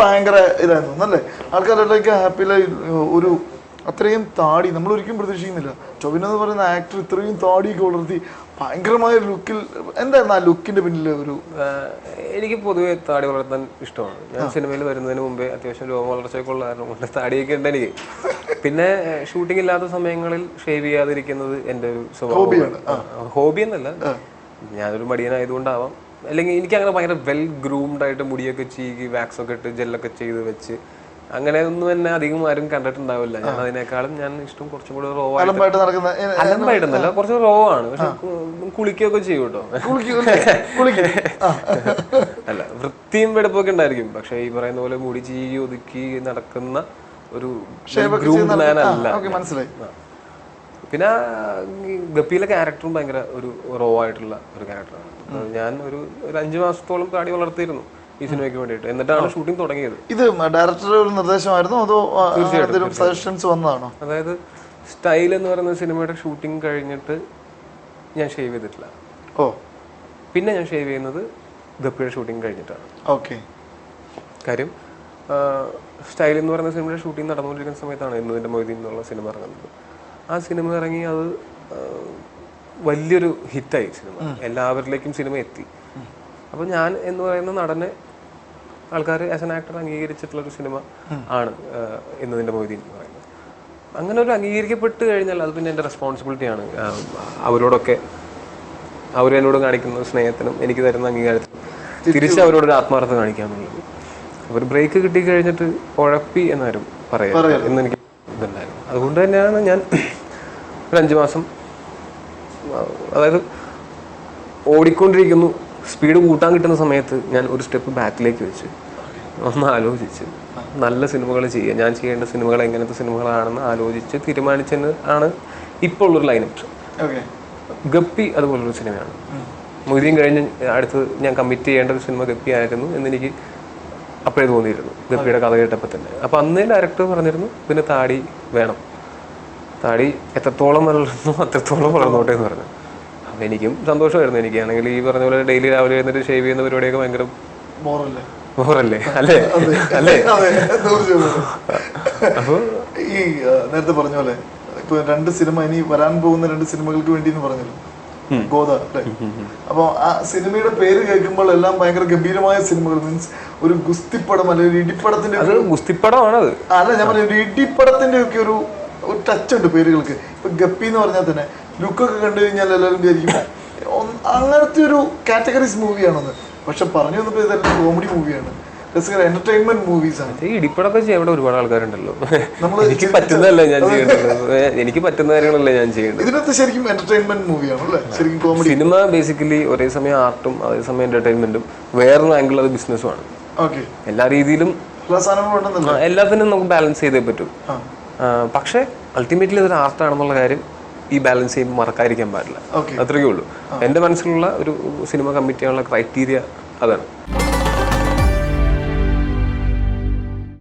ഭയങ്കര ഇതായിരുന്നു. അല്ലേ ആൾക്കാരുടെയൊക്കെ ലൈഫ് ഒരു അത്രയും താടി നമ്മൾ ഒരിക്കലും പ്രതീക്ഷിക്കുന്നില്ല. ടൊവിനോ എന്ന് പറയുന്ന ആക്ടർ ഇത്രയും താടിയൊക്കെ വളർത്തി ഭയങ്കരമായ ലുക്കിൽ എന്തായിരുന്നു ആ ലുക്കിന്റെ പിന്നിൽ ഒരു എനിക്ക് പൊതുവെ താടി വളർത്താൻ ഇഷ്ടമാണ്. ഞാൻ സിനിമയിൽ വരുന്നതിന് മുമ്പേ അത്യാവശ്യം രോമ വളർച്ചയൊക്കെ ഉള്ള കാരണം കൊണ്ട് താടിയൊക്കെ ഉണ്ട് എനിക്ക്. പിന്നെ ഷൂട്ടിംഗ് ഇല്ലാത്ത സമയങ്ങളിൽ ഷേവ് ചെയ്യാതിരിക്കുന്നത് എന്റെ ഒരു സ്വഭാവമാണ്. ഹോബി എന്നല്ല. ഞാനൊരു മടിയനായതുകൊണ്ടാവാം. അല്ലെങ്കിൽ എനിക്ക് അങ്ങനെ ഭയങ്കര വെൽ ഗ്രൂംഡ് ആയിട്ട് മുടിയൊക്കെ ചീകി വാക്സ് ഒക്കെ ഇട്ട് ജെല്ലൊക്കെ ചെയ്ത് വെച്ച് അങ്ങനെ ഒന്നും തന്നെ അധികം ആരും കണ്ടിട്ടുണ്ടാവില്ല. ഞാൻ അതിനേക്കാളും ഞാൻ ഇഷ്ടം കുറച്ചും കൂടി റോ ആയിട്ട് അലമ്പായിട്ട് നടക്കുന്ന അലമ്പായിട്ടൊന്നല്ല കുറച്ച് റോ ആണ്. പക്ഷെ കുളിക്കുകയൊക്കെ ചെയ്യും കേട്ടോ. അല്ല വൃത്തിയും വെടുപ്പൊക്കെ ഉണ്ടായിരിക്കും. പക്ഷെ ഈ പറയുന്ന പോലെ മുടി ചീകി ഒതുക്കി നടക്കുന്ന ഒരു ഗ്രൂംഡ് മാൻ അല്ല മനസ്സിലായി. പിന്നെ ഗപ്പിയിലെ ക്യാരക്ടറും ഭയങ്കര ഒരു റോ ആയിട്ടുള്ള ഒരു ക്യാരക്ടറാണ് ഞാൻ ഒരു ഒരു അഞ്ചു മാസത്തോളം താടി വളർത്തിയിരുന്നു ഈ സിനിമയ്ക്ക് വേണ്ടിയിട്ട്. എന്നിട്ടാണ് ഷൂട്ടിംഗ് തുടങ്ങിയത്. ഇത് ഡയറക്ടറുടെ ഒരു നിർദ്ദേശമായിരുന്നു അതോ തീർച്ചയായിട്ടും സജഷൻസ് വന്നതാണോ? അതായത് സ്റ്റൈൽ എന്ന് പറയുന്ന സിനിമയുടെ ഷൂട്ടിംഗ് കഴിഞ്ഞിട്ട് ഞാൻ ഷേവ് ചെയ്തിട്ടില്ല. ഓ. പിന്നെ ഞാൻ ഷേവ് ചെയ്യുന്നത് ഗപ്പിയുടെ ഷൂട്ടിംഗ് കഴിഞ്ഞിട്ടാണ്. ഓക്കെ. കാര്യം സ്റ്റൈൽ എന്ന് പറയുന്ന സിനിമയുടെ ഷൂട്ടിംഗ് നടന്നുകൊണ്ടിരിക്കുന്ന സമയത്താണ് എന്നതിന്റെ മൊയ്തി എന്നുള്ള സിനിമ ഇറങ്ങുന്നത്. ആ സിനിമ ഇറങ്ങി അത് വലിയൊരു ഹിറ്റായി സിനിമ. എല്ലാവരിലേക്കും സിനിമ എത്തി. അപ്പോൾ ഞാൻ എന്ന് പറയുന്ന നടനെ ആൾക്കാർ ആസ് എൻ ആക്ടർ അംഗീകരിച്ചിട്ടുള്ള ഒരു സിനിമ ആണ് എന്നതിന്റെ എന്നതിന്റെ മൊയ്തീൻ എന്ന് പറയുന്നത്. അങ്ങനെ ഒരു അംഗീകരിക്കപ്പെട്ട് കഴിഞ്ഞാൽ അത് പിന്നെ എന്റെ റെസ്പോൺസിബിലിറ്റിയാണ് അവരോടൊക്കെ അവരെന്നോട് കാണിക്കുന്ന സ്നേഹത്തിനും എനിക്ക് തരുന്ന അംഗീകാരത്തിനും തിരിച്ച് അവരോട് ഒരു ആത്മാർത്ഥത കാണിക്കാന്നുള്ളത് ഒരു ബ്രേക്ക് കിട്ടി കഴിഞ്ഞിട്ട് ഉഴപ്പി എന്നാരും പറയാം എന്ന് എനിക്ക് ഇതുണ്ടായിരുന്നു. അതുകൊണ്ട് തന്നെയാണ് ഞാൻ ഒരു അഞ്ച് മാസം അതായത് ഓടിക്കൊണ്ടിരിക്കുന്നു. സ്പീഡ് കൂട്ടാൻ കിട്ടുന്ന സമയത്ത് ഞാൻ ഒരു സ്റ്റെപ്പ് ബാക്കിലേക്ക് വെച്ച് ഒന്ന് ആലോചിച്ച് നല്ല സിനിമകൾ ചെയ്യുക. ഞാൻ ചെയ്യേണ്ട സിനിമകൾ എങ്ങനത്തെ സിനിമകളാണെന്ന് ആലോചിച്ച് തീരുമാനിച്ചെന്ന് ആണ് ഇപ്പോൾ ഉള്ളൊരു ലൈനപ്പ് ഗപ്പി അതുപോലൊരു സിനിമയാണ്. മൊയ്തീൻ കഴിഞ്ഞ് അടുത്ത് ഞാൻ കമ്മിറ്റ് ചെയ്യേണ്ട ഒരു സിനിമ ഗപ്പി ആയിരുന്നു എന്നെനിക്ക് അപ്പോഴേ തോന്നിയിരുന്നു. ഗപ്പിയുടെ കഥ കേട്ടപ്പോൾ തന്നെ. അപ്പോൾ അന്നേ ഡയറക്ടർ പറഞ്ഞിരുന്നു പിന്നെ താടി വേണം. താടി എത്രത്തോളം വളർന്നു അത്രത്തോളം വളർന്നോട്ടെ എന്ന് പറഞ്ഞു. അപ്പം എനിക്കും സന്തോഷമായിരുന്നു. എനിക്കാണെങ്കിൽ ഈ പറഞ്ഞ പോലെ ഡെയിലി രാവിലെ എഴുന്നേറ്റ് ഷേവ് ചെയ്യുന്ന പരിപാടിയൊക്കെ ഭയങ്കര ബോറല്ലേ? അല്ലേ? അല്ലേ? അപ്പോൾ ഈ നേരത്തെ പറഞ്ഞ പോലെ ഇപ്പൊ രണ്ട് സിനിമ ഇനി വരാൻ പോകുന്ന രണ്ട് സിനിമകൾക്ക് വേണ്ടി എന്ന് പറഞ്ഞല്ലോ ഗോദ അപ്പൊ ആ സിനിമയുടെ പേര് കേൾക്കുമ്പോൾ എല്ലാം ഭയങ്കര ഗംഭീരമായ സിനിമകൾ. മീൻസ് ഒരു ഗുസ്തിപ്പടം അല്ലെങ്കിൽ ഇടിപ്പടത്തിന്റെ ഗുസ്തിപ്പടമാണത്. അല്ല ഞാൻ പറഞ്ഞു ഒരു ഇടിപ്പടത്തിന്റെ ഒക്കെ ഒരു ഒരു ടച്ച് ഉണ്ട് പേരുകൾക്ക്. ഇപ്പൊ ഗപ്പി എന്ന് പറഞ്ഞാൽ തന്നെ ലുക്കൊക്കെ കണ്ടു കഴിഞ്ഞാൽ എല്ലാവരും വിചാരിക്കും അങ്ങനത്തെ ഒരു കാറ്റഗറീസ് മൂവിയാണെന്ന് പക്ഷെ പറഞ്ഞു വന്നപ്പോൾ ഇതെല്ലാം കോമഡി മൂവിയാണ് രസകര എന്റർടൈൻമെന്റ് മൂവീസ് ആണ്. ഈ ചെയ്യാൻ ഒരുപാട് ആൾക്കാരുണ്ടല്ലോ. എനിക്ക് പറ്റുന്നതല്ല ഞാൻ ചെയ്യേണ്ടത് എനിക്ക് പറ്റുന്ന കാര്യങ്ങളല്ലേ ഞാൻ ഇതിനകത്ത് ശരിക്കും എന്റർടൈൻമെന്റ് മൂവിയാണ് അല്ലേ? ശരിക്കും കോമഡി സിനിമ ബേസിക്കലി ഒരേ സമയം ആർട്ടും അതേ സമയം എന്റർടൈൻമെന്റും വേറൊരു ആംഗിൾ അത് ബിസിനസ്സുമാണ് എല്ലാ രീതിയിലും എല്ലാ സാധനങ്ങളും എല്ലാത്തിനും നമുക്ക് ബാലൻസ് ചെയ്തേ പറ്റൂ. പക്ഷേ അൾട്ടിമേറ്റ്ലി ഇതൊരു ആർട്ടാണെന്നുള്ള കാര്യം ഈ ബാലൻസ് ചെയ്യുമ്പോൾ മറക്കാതിരിക്കാൻ പാടില്ല. അത്രയേ ഉള്ളൂ. എന്റെ മനസ്സിലുള്ള ഒരു സിനിമ കമ്മിറ്റിയാണുള്ള ക്രൈറ്റീരിയ അതാണ്.